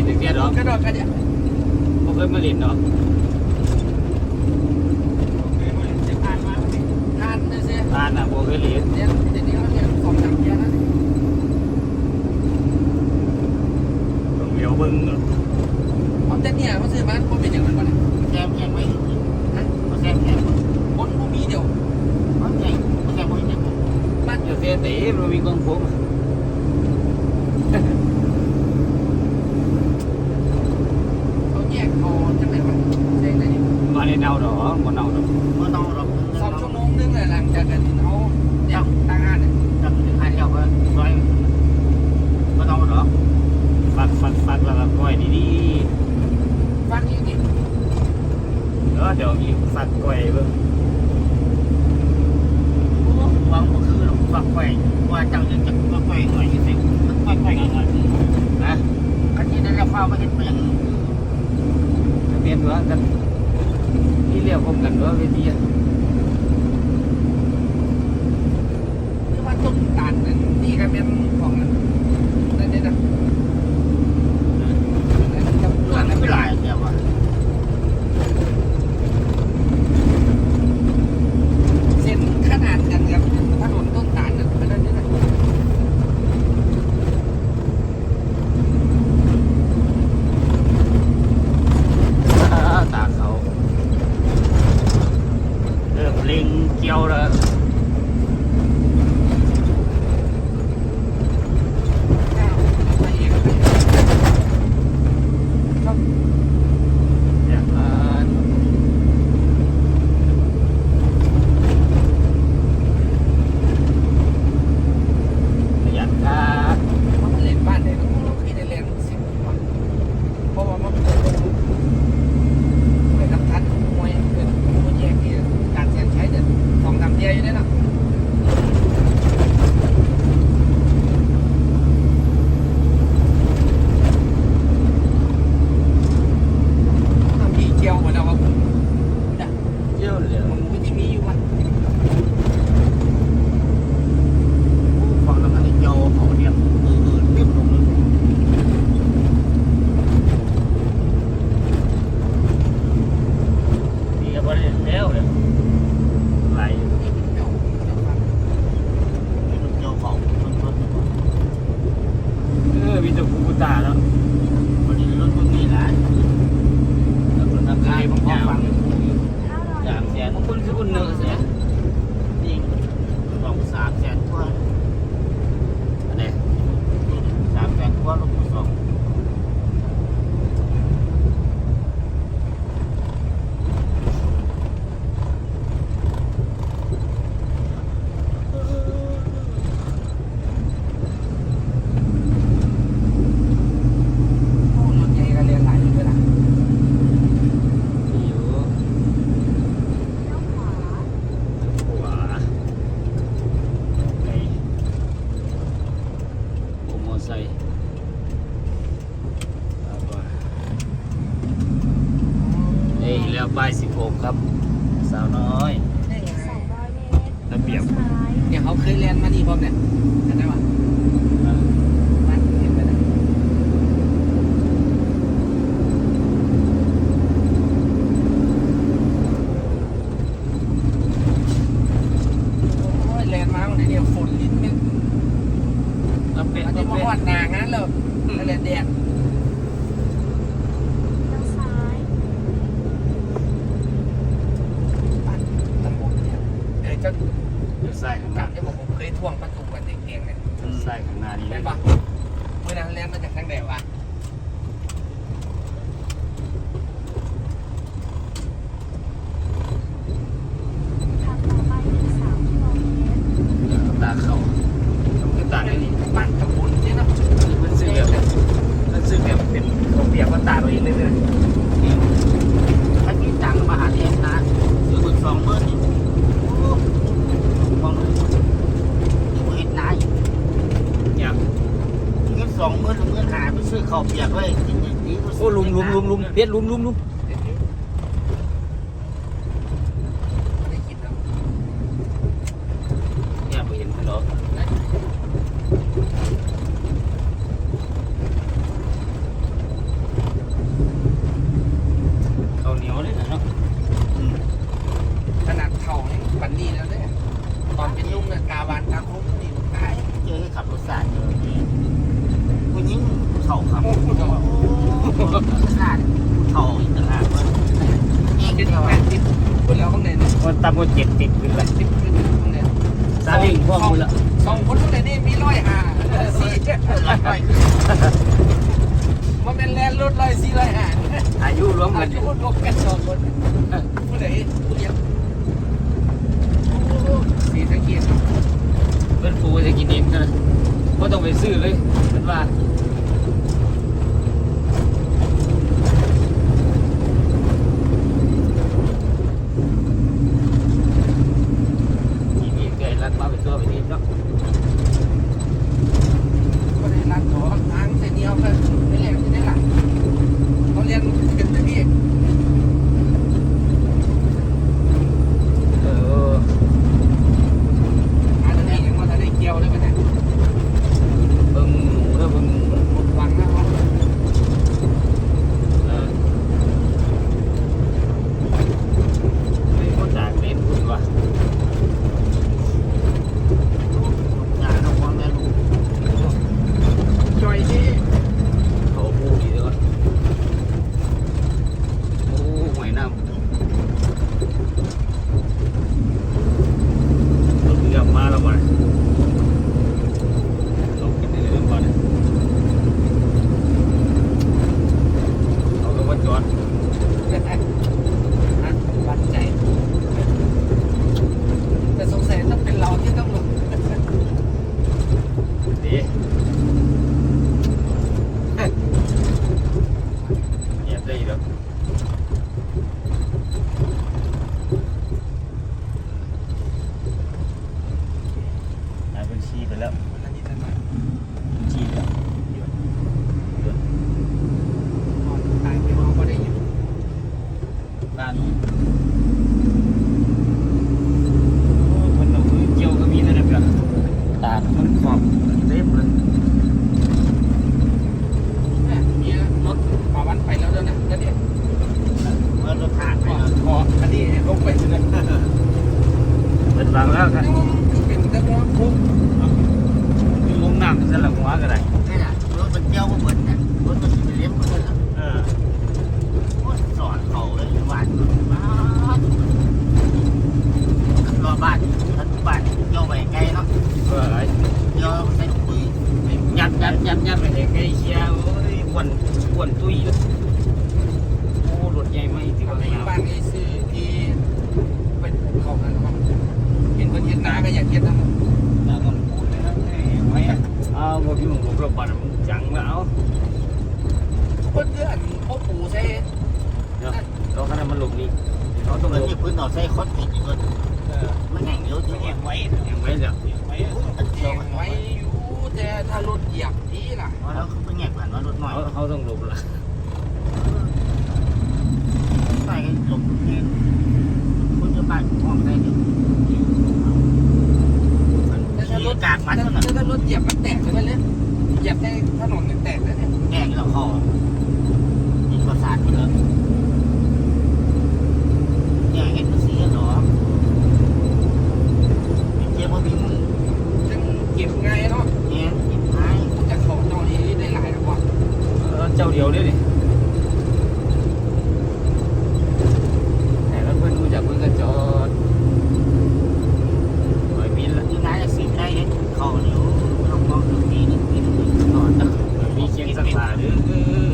นถึงเนี้ยหรอกกระดอกกระเดียผมเคยมาเรียนหรอทานนะเสียทานอะผมเคยเรียนเดี๋ยวเดี๋ยวนี้เขาเรียนองหนักเยอะนะต้องเลี้ยวบึ้งเหรอเอาแต่เนี่ยเขาซื้อบ้านคนเป็นอย่างนั้นก่อนแซมแข็งไหม่ฮะแซมแซมคนผู้มีเดียวบ้านใหญ่แซมไม่ใหญ่บ้านเดียวเสียตีมันมีกองฟง nó mà nâu rồi mà nâu rồi xong xuống nóng tiếng này làm chặt cái thì nó chặt tăng ăn chặt thì hai chọc rồi mà nâu rồi phạt phạt phạt là coi đi đi phạt như gì đó đều gì phạt quầy luôn bằng một thứ là phạt quầy qua chẳng những chặt quầy quầy như thế quầy quầy ngon ngon à cái gì đây là phao mà hết bây giờ biết nữa เดียวผมกันด้วยวิธี บ่ายสิบหกครับ สาวน้อย ระเบียบเนี่ยเขาเคยเรียนมานี่พ่อเนี่ยจำได้ปะเห็นยนมาร์คไหเนี่ยฝนลิ้นเราเป็นาจะมาหอหนางนั้นเลยแลนด์แดด 你来吧。 เพชรลุมลุมลุม ตามคนเจ็ดติดขึ้นเลยสิบขึ้นข้างในซาเลิงพวกมึงละสองคนข้างในนี่มีร้อยห้าสี่ลักไปมันเป็นแลนรถร้อยสี่ร้อยห้าอายุรวมกัอานยุรวมกันสองคนผู้ใดผู้เดียวสี่ตะเกียบเพื่อนฟูจะกินเองนะก็ต้องไปซื้อเลยเป็นว่า มีเกิดรัดมาเป็นตัวไปนี่เนาะ ก็ได้รักขอทางเส้นเดียวกันไม่แรงที่ได้หลังเขาเรียนเป็นตะเกียบ เออ อาจจะได้ยังว่าจะได้เกี่ยวได้ไหมเนี่ย เบิ่งหนูแล้วเบิ่งหนู หมดหวังแล้ว เออไม่ก็จากเล่นพูดว่า อย่าต้องว่าแม่ลูก จอยที่ เขาพูดดีด้วยโอ้หวยน้ำรถเรือมาแล้วบ่ลงกันได้เลยบ่เนี่ยเขาก็ว่าจอด วัดใจ แต่สงสัยต้องเป็นเราที่ต้องลง ดีเหยียบได้อีกแล้วนายเป็นชีไป แล้ว ชีแล้วหยุดหยุด ตายไม่เอาก็ได้อยู่ บ้านโอ้คนเรามือเกี่ยวก็มีนั่นแหละเปล่าตามันขอบเต็มเลย มีรถมาวันไปแล้วด้วยนะแล้วเนี่ย เมื่อรถผ่านไป ขอ แล้ว ขออันนี้ลงไปเลย เป็นบางแล้วกัน เป็นตะมอคุก คือลงน้ำสลับหัวก็ได้ นี่แหละรถมันเที่ยวมาเบิดเนี่ยรถมันไปเลี้ยงมาเบิดอะ เออ โอ้ยสอนเขาเลยหวานบ้านรอบ้านทันบ้านเที่ยวไปไกลเนาะ เพื่ออะไร เที่ยวใส่ปุ๋ย ยัดยัดยัดยัดไปเห็นไอ้เชียโอ้ยอ้วนอ้วนตุ้ยเลยโอ้รถใหญ่ไหมที่ว่า ใน ไม่เอา บ้านไอ้ซื้อที่เป็นของนั่นครับเห็นคนเห็นนาก็อยากเห็นนะ น่าต้องพูดเลยนะเอ้ยไม่เอาเอา บอกยุ่งบอกเราปั่มึงจังแล้วเอาคนเดือนพ่อปู่ใช่เนาะเราขนาดมันหลบนี่เขาต้องงหลที่พื้นเราใส่คอนกรีตอีกคนมันแห้งเยอะที่เนี่ยไว้ยังไม่เดี๋ยวอันเจีเดียยวงไว้อยู่แต่ถ้ารถเหยียบนี่ล่ะแล้วเขาไปแงกผ่านว่ารถหน่อยเขาต้องหลบละ ใส่กันหลบเองคนจะบ้านห้องได้เดี๋ยว แต่ ถ้ารถกากมันเท่านั้นถ้ารถเหยียบมันแตกเลยเลยเหยียบได้ถนนแตกแล้วเนี่ยแดงแล้วคอยิงประสาทไปเลยเนี่ยเห็นมันเสียหรอเจ้าบ่มีมือจังเก็บไงเนาะเนี่ยยิงท้ายจะขอจอนี้ได้หลายแล้วก่อนเจ้าเดียวเลยดิแต่แล้วเพื่อนรู้จักเพื่อนก็จอดหน่อยบินละ ยิงท้ายจะสีได้เห็นเขาเดี๋ยวลองมองดูทีนึงทีนึงนอนนะ มีเคียงสักษาเด้อเออ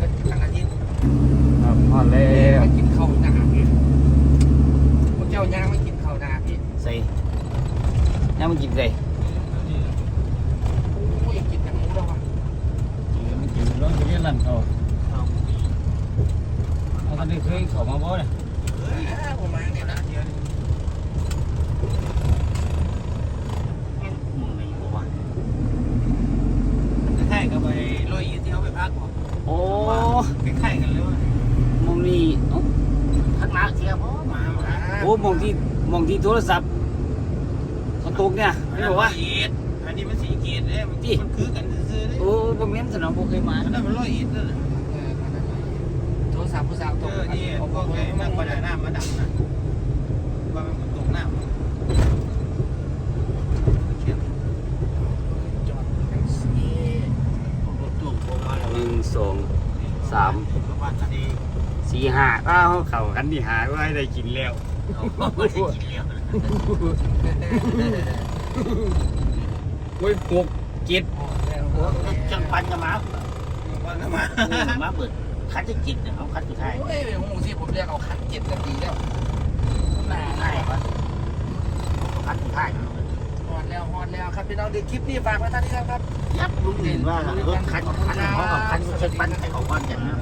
ก็ทางอาทิตย์ ครับพอแล้ว มากินข้าวนาพี่พวกเจ้าย่างมากินข้าวนาพี่ ใส่ ยังมันกินใส่โอ้ยกินอย่างนี้แล้วว่ะมันกินร้อนไปเรียนลั่นเขาเอาตอนนี้เคยเขามาบ่เนี่ยเฮ้ยผมมาเนี่ยนะเดี๋ยวมึงไม่อยู่วะใช่ก็ไปลอยที่เขาไปพักก่อนโอ้ไปไข่กันเลยว่ะมองนี่เอ้าข้างหน้าเชียร์พ่อมามาโอ้มองที่มองที่โทรศัพท์ เขาตกเนี่ยไม่บอกว่าเอ็ดอันนี้มันสีเกียรติเอ้ยมันมันคือกันซื้อๆเลยโอ้บ่แม่นสนองบ่เคยมาอันนั้นมันร้อยเอ็ดนั่นแหละผู้สาวตเอกอนี่พวกไอ้นั่งประดาน้ำมาดักนะว่ามันตกน้ำจอดแท็กซี่รถตู้โทรมาแล้วหนึ่งสองสามบ้านคดีสี่ห้าอ้าวเข่ากันที่หาก็ให้ได้กินแล้ว เขาไม่ได้กินแล้วโอ้ยหกเจ็ดจังปันกับมาปันกับมามาเปิดคัดจะกินเนี่ยเขาคัดสุดท้ายโอ้ยโอ้โหสิผมเรียกเอาคันเจ็ดกันดีแล้วน่าใช่ครับคัดสุดท้ายฮอดแล้วฮอดแล้วครับพี่น้องดี๋ยวคลิปนี้ฝากไว้ท่านนี้ครับ ยับลุงเห็นว่ารถคันคันเขากับคันเช็คปันให้เขาบ้านกันนะ